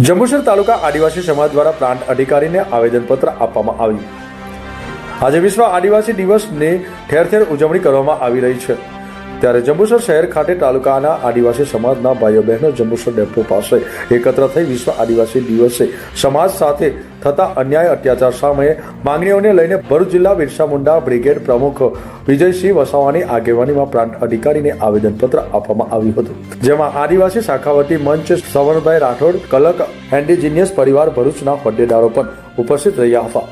જંબુસર તાલુકા આદિવાસી સમાજ દ્વારા પ્રાંત અધિકારીને આવેદનપત્ર આપવામાં આવ્યું. આજે વિશ્વ આદિવાસી દિવસની ઠેર ઠેર ઉજવણી કરવામાં આવી રહી છે. ત્યારે જંબુસર શહેર ખાતે તાલુકાના આદિવાસી સમાજના ભાઈઓ બહેનો જંબુસર ડેપો પાસે એકત્ર થઈ વિશ્વ આદિવાસી દિવસે સમાજ સાથે થતા અન્યાય અત્યાચાર સામે માંગણીઓને લઈને ભરૂચ જિલ્લા બિરસા મુંડા બ્રિગેડ પ્રમુખ વિજયસિંહ વસાવાની આગેવાનીમાં પ્રાંત અધિકારીને આવેદનપત્ર આપવામાં આવ્યું હતું. જેમાં આદિવાસી શાખાવતી મંચ સવર્ણભાઈ રાઠોડ, કલક એન્ડિજિનિયસ પરિવાર ભરૂચના હોદ્દેદારો પણ ઉપસ્થિત રહ્યા હતા.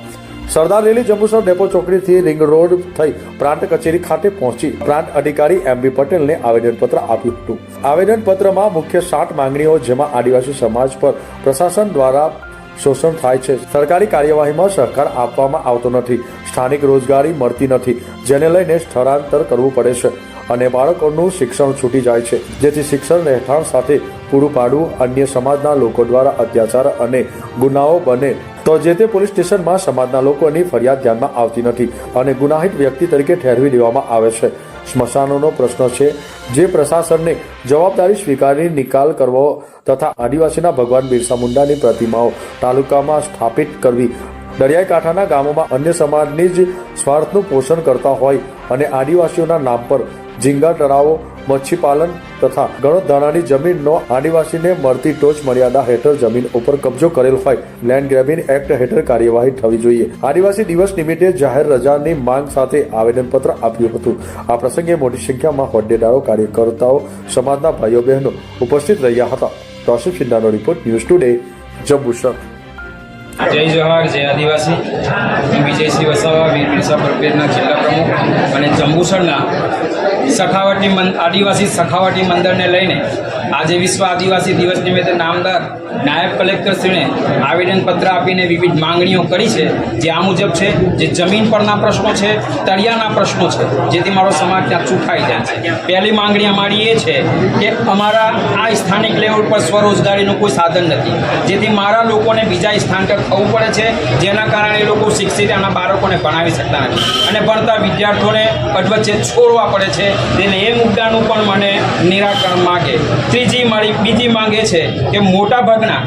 સરદાર રેલી જંબુસર ડેપો ચોકડીથી રિંગ રોડ થઈ પ્રાંત કચેરી ખાતે પહોંચી પ્રાંત અધિકારી એમ બી પટેલને આવેદનપત્ર આપ્યું હતું. આવેદનપત્રમાં મુખ્ય સાત માંગણીઓ જેમાં આદિવાસી સમાજ પર પ્રશાસન દ્વારા શોષણ થાય છે. સરકારી કાર્યવાહીમાં સહકાર આપવામાં આવતો નથી. સ્થાનિક રોજગારી મળતી નથી, જેને લઈને સ્થળાંતર કરવું પડે છે અને બાળકોનું શિક્ષણ છૂટી જાય છે. જેથી શિક્ષણ રહેઠાણ સાથે પૂરું પાડવું અન્ય સમાજના લોકો દ્વારા અત્યાચાર અને ગુનાઓ બને. તો જે તે પોલીસ સ્ટેશનમાં સમાજના લોકોની ફરિયાદ ધ્યાનમાં આવતી નથી અને ગુનાહિત વ્યક્તિ તરીકે ઠેરવી દેવામાં આવે છે. સ્મશાનોનો પ્રશ્ન છે, જે પ્રશાસનને જવાબદારી સ્વીકારી નિકાલ કરવો તથા આદિવાસીના ભગવાન બિરસા મુંડાની પ્રતિમાઓ તાલુકામાં સ્થાપિત કરવી. દરિયાઈ કાંઠાના ગામોમાં અન્ય સમાજની જ સ્વાર્થનું પોષણ કરતા હોય અને આદિવાસીઓના નામ પર ઝીંગા તળાવો મચ્છીપાલન તથા ગણોધારાની જમીનનો આદિવાસીને મળતી ટોચ મર્યાદા હેઠળ જમીન ઉપર કબજો કરેલ હોય, લેન્ડ ગ્રેબિંગ એક્ટ હેઠળ કાર્યવાહી થવી જોઈએ. આદિવાસી દિવસ નિમિત્તે જાહેર રજાની માંગ સાથે આવેદનપત્ર આપ્યું હતું. આ પ્રસંગે મોટી સંખ્યામાં હોદ્દેદારો, કાર્યકર્તાઓ, સમાજના ભાઈઓ બહેનો ઉપસ્થિત રહ્યા હતા. તોસિફ સિંધાનો રિપોર્ટ ન્યૂઝ ટુડે, જંબુસર. જય જવાહર, જય આદિવાસી. હું વસાવા વીર બિરસા પરપેરના જિલ્લા પ્રમુખ અને જંબુસરના સખાવટી આદિવાસી સખાવટી મંદિરને લઈને આજે વિશ્વ આદિવાસી દિવસ નિમિત્તે નામદાર નાયબ કલેક્ટરશ્રીને આવેદનપત્ર આપીને વિવિધ માંગણીઓ કરી છે, જે આ મુજબ છે, જે જમીન પરના પ્રશ્નો છે, તળિયાના પ્રશ્નો છે, જેથી મારો સમાજ ત્યાં ચૂંટાઈ જાય છે. પહેલી માંગણી અમારી એ છે કે અમારા આ સ્થાનિક લેવલ પર સ્વરોજગારીનું કોઈ સાધન નથી. જેથી મારા લોકોને બીજા સ્થાન પર થવું પડે છે, જેના કારણે એ લોકો શિક્ષિત એના બાળકોને ભણાવી શકતા નથી. અને ભણતા વિદ્યાર્થીઓને અધવચ્ચે છોડવા પડે છે. એટલે એ મુદ્દાનું પણ મને નિરાકરણ માગે. ત્રીજી મારી, બીજી માંગ છે કે મોટા ભાગના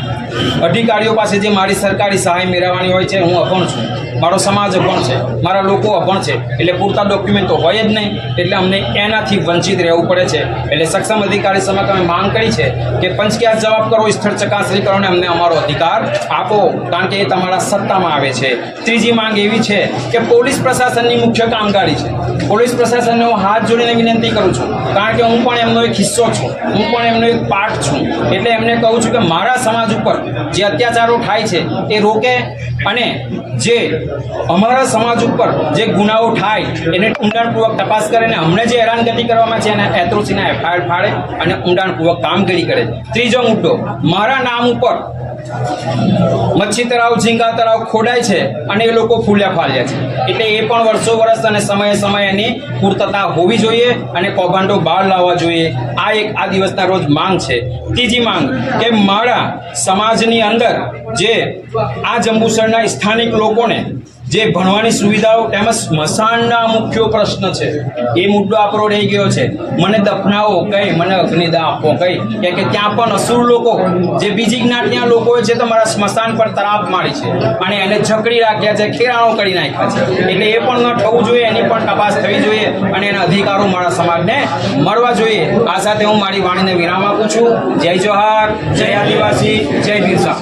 અધિકારીઓ પાસે જે મારી સરકારી સહાય મેળવવાની હોય છે, હું અભણ છું. મારો સમાજ અભણ છે. મારા લોકો અભણ છે. એટલે પૂરતા ડોક્યુમેન્ટ તો હોય જ નહીં. એટલે અમને એનાથી વંચિત રહેવું પડે છે. એટલે સક્ષમ અધિકારી સમક્ષ અમે માંગ કરી છે કે પંચક્યાસ જવાબ કરો, સ્થળ ચકાસણી કરો અને અમને અમારો અધિકાર આપો. કારણ કે એ તમારા સત્તામાં આવે છે. ત્રીજી માંગ એવી છે કે પોલીસ પ્રશાસનની મુખ્ય કામગીરી છે. પોલીસ પ્રશાસનને હું હાથ જોડીને વિનંતી કરું છું. કારણ કે હું પણ એમનો એક હિસ્સો છું. હું પણ એમનો એક પાર્ટ છું. એટલે એમને કહું છું કે મારા સમાજ ઉપર જે અત્યાચારો થાય છે, એ રોકે અને જે અમારા સમાજ ઉપર જે ગુનાઓ થાય, એને ઊંડાણપૂર્વક તપાસ કરે અને અમને જે હેરાનગતિ કરવામાં છે, એને એત્રોસીના એફઆઈઆર ફાડે અને ઊંડાણપૂર્વક કામગીરી કરે. ત્રીજો મુદ્દો, મારા નામ ઉપર મચ્છી તળાવ ઝીંગા તળાવ ખોડાય છે અને એ લોકો ફૂલ્યા ફાલ્યા છે. એટલે એ પણ વર્ષો વર્ષ અને સમયે સમયે એની પૂર્તતા હોવી જોઈએ અને કૌભાંડો બહાર લાવવા જોઈએ. આ એક આ દિવસના રોજ માંગ છે. ત્રીજી માંગ કે મારા સમાજની અંદર જે આ જંબુસરના સ્થાનિક લોકોને જે ભણવાની સુવિધાઓ તેમજ સ્મશાનના મુખ્ય પ્રશ્ન છે, એ મુદ્દો આપણો રહી ગયો છે. મને દફનાવો, કઈ? મને અગ્નિદાહ આપો, કઈ? કે કે ત્યાં પણ અસુર લોકો, જે બીજી જ્ઞાતિના લોકો છે, તો મારા સ્મશાન પર તરાપ મારી છે. અને એને જકડી રાખ્યા છે, ખેરાણો કરી નાખ્યા છે. એટલે એ પણ ન થવું જોઈએ, એની પણ તપાસ થવી જોઈએ અને એના અધિકારો મારા સમાજને મળવા જોઈએ. આ સાથે હું મારી વાણીને વિરામ આપું છું. જય જોહાર, જય આદિવાસી, જય બિરસા.